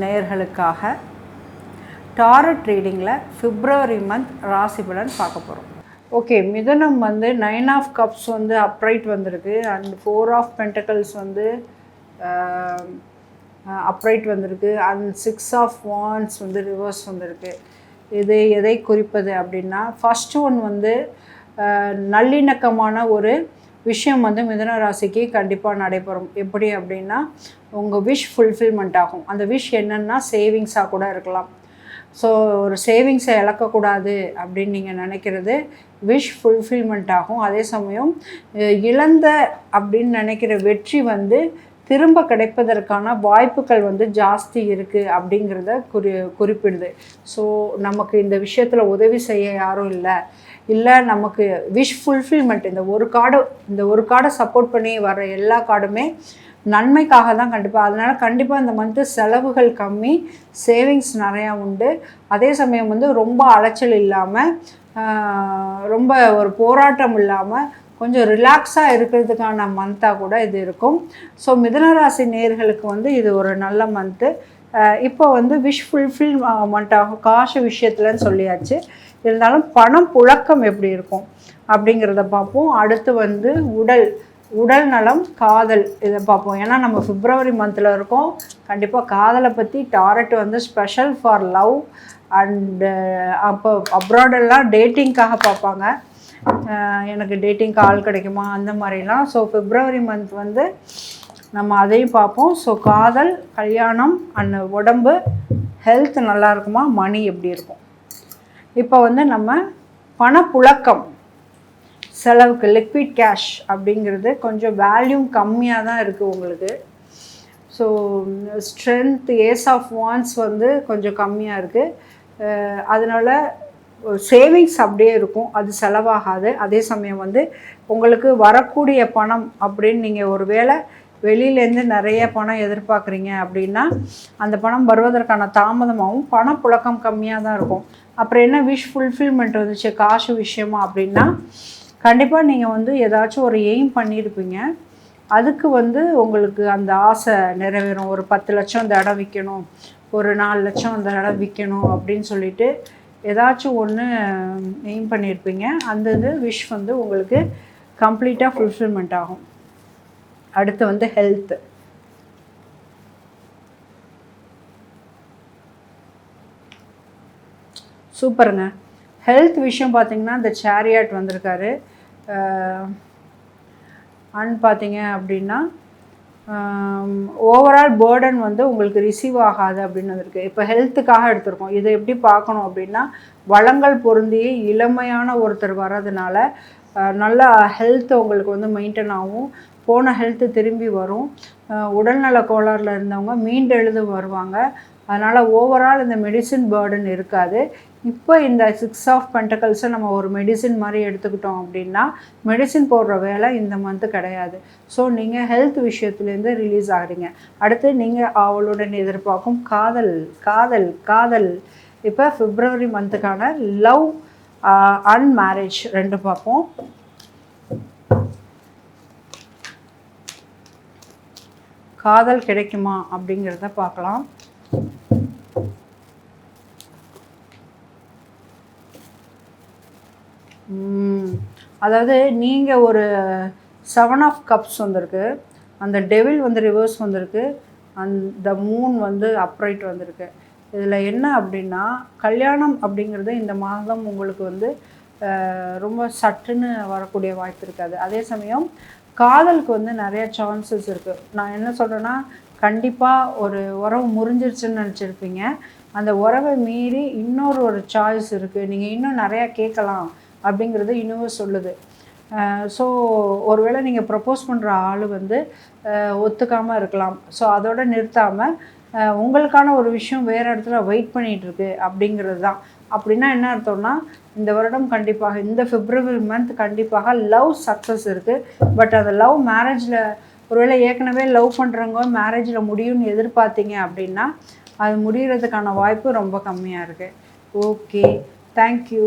நேயர்களுக்காக டாரட் ரீடிங்கில் பிப்ரவரி மந்த் ராசி பலன் பார்க்க போகிறோம். ஓகே மிதனம் வந்து நைன் ஆஃப் கப்ஸ் வந்து அப்ரைட் வந்திருக்கு அண்ட் ஃபோர் ஆஃப் பென்டக்கல்ஸ் வந்து அப்ரைட் வந்திருக்கு அண்ட் சிக்ஸ் ஆஃப் வான்ஸ் வந்து ரிவர்ஸ் வந்திருக்கு. இது எதை குறிப்பது அப்படின்னா ஃபஸ்ட் ஒன் வந்து நல்லிணக்கமான ஒரு விஷயம் வந்து மிதுன ராசிக்கு கண்டிப்பாக நடைபெறும். எப்படி அப்படின்னா உங்கள் விஷ் ஃபுல்ஃபில்மெண்ட் ஆகும். அந்த விஷ் என்னென்னா சேவிங்ஸாக கூட இருக்கலாம். ஸோ ஒரு சேவிங்ஸை இழக்கக்கூடாது அப்படின்னு நீங்கள் நினைக்கிறது விஷ் ஃபுல்ஃபில்மெண்ட் ஆகும். அதே சமயம் இழந்த அப்படின்னு நினைக்கிற வெற்றி வந்து திரும்ப கிடைப்பதற்கான வாய்ப்புகள் வந்து ஜாஸ்தி இருக்குது அப்படிங்கிறத குறி குறிப்பிடுது. ஸோ நமக்கு இந்த விஷயத்தில் உதவி செய்ய யாரும் இல்லை. இல்லை நமக்கு விஷ் ஃபுல்ஃபில்மெண்ட் இந்த ஒரு கார்டு இந்த ஒரு கார்டை சப்போர்ட் பண்ணி வர எல்லா கார்டுமே நன்மைக்காக தான் கண்டிப்பாக அதனால் கண்டிப்பாக இந்த மந்த்து செலவுகள் கம்மி சேவிங்ஸ் நிறையா உண்டு. அதே சமயம் வந்து ரொம்ப அலைச்சல் இல்லாமல் ரொம்ப ஒரு போராட்டம் இல்லாமல் கொஞ்சம் ரிலாக்ஸாக இருக்கிறதுக்கான மந்த்தாக கூட இது இருக்கும். ஸோ மிதனராசி நேர்களுக்கு வந்து இது ஒரு நல்ல மந்த்து இப்போ வந்து விஷ் ஃபுல்ஃபில் ஆகும் காசு விஷயத்துலன்னு சொல்லியாச்சு. இருந்தாலும் பணம் புழக்கம் எப்படி இருக்கும் அப்படிங்கிறத பார்ப்போம். அடுத்து வந்து உடல் உடல் நலம் காதல் இதை பார்ப்போம். ஏன்னா நம்ம பிப்ரவரி மந்தில் இருக்கோம். கண்டிப்பாக காதலை பற்றி டாரட் வந்து ஸ்பெஷல் ஃபார் லவ் அண்டு அப்போ அப்ராடெல்லாம் டேட்டிங்க்காக பார்ப்பாங்க. எனக்கு டேட்டிங் கால் கிடைக்குமா? அந்த மாதிரிலாம். ஸோ பிப்ரவரி மந்த் வந்து நம்ம அதையும் பார்ப்போம். ஸோ காதல் கல்யாணம் அண்ட் உடம்பு ஹெல்த் நல்லா இருக்குமா? மணி எப்படி இருக்கும்? இப்போ வந்து நம்ம பணப்புழக்கம் செலவுக்கு லிக்விட் கேஷ் அப்படிங்கிறது கொஞ்சம் வேல்யூம் கம்மியாக தான் இருக்குது உங்களுக்கு. So strength ace of wands வந்து கொஞ்சம் கம்மியாக இருக்குது அதனால் சேவிங்ஸ் அப்படியே இருக்கும். அது செலவாகாது. அதே சமயம் வந்து உங்களுக்கு வரக்கூடிய பணம் அப்படின்னு நீங்கள் ஒரு வேளை வெளியிலேருந்து நிறைய பணம் எதிர்பார்க்குறீங்க அப்படின்னா அந்த பணம் வருவதற்கான தாமதமாகவும் பணப்புழக்கம் கம்மியாக தான் இருக்கும். அப்புறம் என்ன விஷ் ஃபுல்ஃபில்மெண்ட் வந்துச்சு காசு விஷயமா அப்படின்னா கண்டிப்பாக நீங்கள் வந்து ஏதாச்சும் ஒரு எய்ம் பண்ணியிருப்பீங்க. அதுக்கு வந்து உங்களுக்கு அந்த ஆசை நிறைவேறும். ஒரு பத்து லட்சம் இந்த இடம் விற்கணும் ஒரு நாலு லட்சம் அந்த இடம் விற்கணும் அப்படின்னு சொல்லிட்டு ஏதாச்சும் ஒன்று எய்ம் பண்ணியிருப்பீங்க அந்த இது விஷ் வந்து உங்களுக்கு கம்ப்ளீட்டாக ஃபுல்ஃபில்மெண்ட் ஆகும். அடுத்து வந்து ஹெல்த்து சூப்பருங்க. ஹெல்த் விஷயம் பார்த்தீங்கன்னா இந்த சேரியாட் வந்திருக்காரு. அண்ட் பார்த்தீங்க அப்படின்னா ஓவரால் பேர்டன் வந்து உங்களுக்கு ரிசீவ் ஆகாது அப்படின்னு வந்திருக்கு. இப்போ ஹெல்த்துக்காக எடுத்திருக்கோம். இதை எப்படி பார்க்கணும் அப்படின்னா வளங்கள் பொருந்திய இளமையான ஒருத்தர் வர்றதுனால நல்லா நல்ல ஹெல்த் உங்களுக்கு வந்து மெயின்டைன் ஆகும். போன ஹெல்த்து திரும்பி வரும். உடல்நல கோளாறில் இருந்தவங்க மீண்டெழுது வருவாங்க. அதனால் ஓவரால் இந்த மெடிசின் பேர்டன் இருக்காது. இப்போ இந்த சிக்ஸ் ஆஃப் பென்டக்கல்ஸை நம்ம ஒரு மெடிசின் மாதிரி எடுத்துக்கிட்டோம் அப்படின்னா மெடிசின் போடுற வேலை இந்த மந்த்து கிடையாது. ஸோ நீங்கள் ஹெல்த் விஷயத்துலேருந்து ரிலீஸ் ஆகிறீங்க. அடுத்து நீங்கள் அவளுடன் எதிர்பார்க்கும் காதல் காதல் காதல். இப்போ பிப்ரவரி மந்த்துக்கான லவ் அண்ட் மேரேஜ் ரெண்டு பார்ப்போம். காதல் கிடைக்குமா அப்படிங்கிறத பார்க்கலாம். அதாவது நீங்கள் ஒரு செவன் ஆஃப் கப்ஸ் வந்திருக்கு. அந்த டெவில் வந்து ரிவர்ஸ் வந்திருக்கு. அந்த மூன் வந்து அப்ரைட் வந்திருக்கு. இதில் என்ன அப்படின்னா கல்யாணம் அப்படிங்கிறது இந்த மாதம் உங்களுக்கு வந்து ரொம்ப சட்டுன்னு வரக்கூடிய வாய்ப்பு இருக்காது. அதே சமயம் காதலுக்கு வந்து நிறைய சான்சஸ் இருக்குது நான் என்ன சொல்கிறேன்னா கண்டிப்பாக ஒரு உறவு முறிஞ்சிருச்சுன்னு நினச்சிருப்பீங்க. அந்த உறவை மீறி இன்னொரு ஒரு சாய்ஸ் இருக்குது நீங்கள் இன்னும் நிறையா கேட்கலாம் அப்படிங்கிறது இன்னும் சொல்லுது. ஸோ ஒருவேளை நீங்கள் ப்ரப்போஸ் பண்ணுற ஆள் வந்து ஒத்துக்காமல் இருக்கலாம். ஸோ அதோட நிறுத்தாமல் உங்களுக்கான ஒரு விஷயம் வேறு இடத்துல வெயிட் பண்ணிகிட்ருக்கு அப்படிங்கிறது தான். அப்படின்னா என்ன அர்த்தம்னா இந்த வருடம் கண்டிப்பாக இந்த பிப்ரவரி மந்த் கண்டிப்பாக லவ் சக்ஸஸ் இருக்குது பட் அந்த லவ் மேரேஜில் ஒருவேளை ஏற்கனவே லவ் பண்ணுறவங்க மேரேஜில் முடியும்னு எதிர்பார்த்தீங்க அப்படின்னா அது முடிகிறதுக்கான வாய்ப்பு ரொம்ப கம்மியாக இருக்குது ஓகே தேங்க்யூ